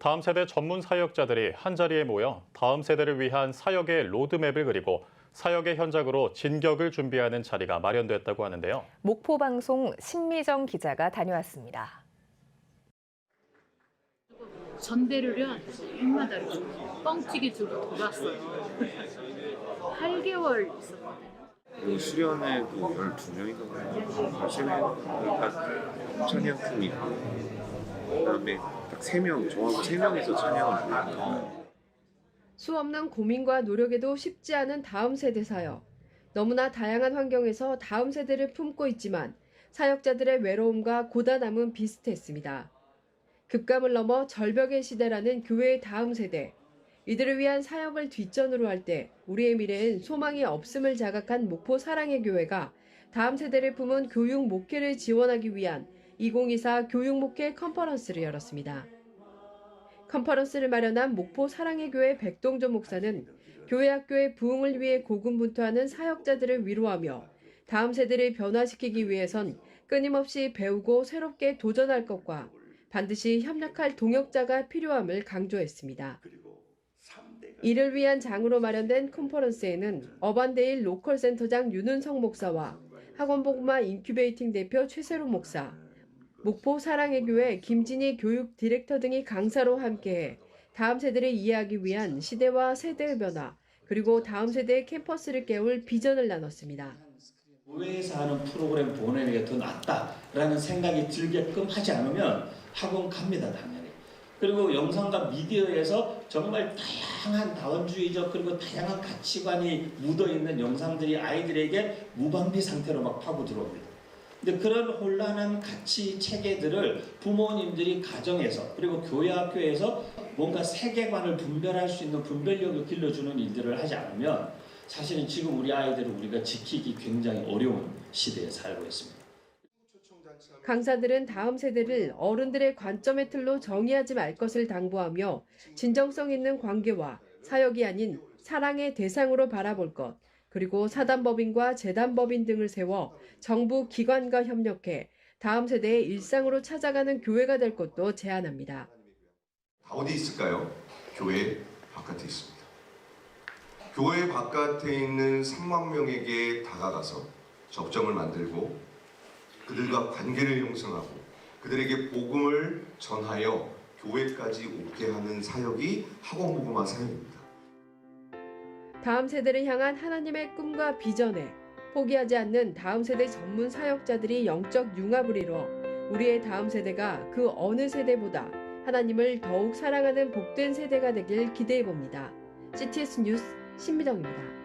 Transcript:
다음 세대 전문 사역자들이 한자리에 모여 다음 세대를 위한 사역의 로드맵을 그리고 사역의 현장으로 진격을 준비하는 자리가 마련됐다고 하는데요. 목포방송 신미정 기자가 다녀왔습니다. 전대료련 해마다 뻥튀기 들고 돌았어요. 8개월 있었거든요. 수련회도 12명인가 봐요. 사실은 딱 찬양팀이고 그다음에 딱 3명, 저하고 3명에서 찬양을 부르니까 수 없는 고민과 노력에도 쉽지 않은 다음 세대 사역. 너무나 다양한 환경에서 다음 세대를 품고 있지만 사역자들의 외로움과 고단함은 비슷했습니다. 급감을 넘어 절벽의 시대라는 교회의 다음 세대. 이들을 위한 사역을 뒷전으로 할 때 우리의 미래엔 소망이 없음을 자각한 목포 사랑의 교회가 다음 세대를 품은 교육 목회를 지원하기 위한 2024 교육 목회 컨퍼런스를 열었습니다. 컨퍼런스를 마련한 목포 사랑의 교회 백동조 목사는 교회 학교의 부흥을 위해 고군분투하는 사역자들을 위로하며 다음 세대를 변화시키기 위해선 끊임없이 배우고 새롭게 도전할 것과 반드시 협력할 동역자가 필요함을 강조했습니다. 이를 위한 장으로 마련된 컨퍼런스에는 어반데일 로컬센터장 윤은성 목사와 학원복음화 인큐베이팅 대표 최세로 목사, 목포 사랑의 교회 김진희 교육 디렉터 등이 강사로 함께해 다음 세대를 이해하기 위한 시대와 세대의 변화, 그리고 다음 세대의 캠퍼스를 깨울 비전을 나눴습니다. 교회에서 하는 프로그램 보내는 게 더 낫다라는 생각이 들게끔 하지 않으면 학원 갑니다 당연히. 그리고 영상과 미디어에서 정말 다양한 다원주의적 그리고 다양한 가치관이 묻어 있는 영상들이 아이들에게 무방비 상태로 막 파고 들어옵니다. 근데 그런 혼란한 가치 체계들을 부모님들이 가정에서 그리고 교회 학교에서 뭔가 세계관을 분별할 수 있는 분별력을 길러주는 일들을 하지 않으면 사실은 지금 우리 아이들을 우리가 지키기 굉장히 어려운 시대에 살고 있습니다. 강사들은 다음 세대를 어른들의 관점의 틀로 정의하지 말 것을 당부하며 진정성 있는 관계와 사역이 아닌 사랑의 대상으로 바라볼 것, 그리고 사단법인과 재단법인 등을 세워 정부 기관과 협력해 다음 세대의 일상으로 찾아가는 교회가 될 것도 제안합니다. 다 어디 있을까요? 교회 바깥에 있습니다. 교회 바깥에 있는 3만 명에게 다가가서 접점을 만들고 그들과 관계를 형성하고 그들에게 복음을 전하여 교회까지 오게 하는 사역이 학원 복음화 사역입니다. 다음 세대를 향한 하나님의 꿈과 비전에 포기하지 않는 다음 세대 전문 사역자들이 영적 융합을 이뤄 우리의 다음 세대가 그 어느 세대보다 하나님을 더욱 사랑하는 복된 세대가 되길 기대해 봅니다. CTS 뉴스 신미정입니다.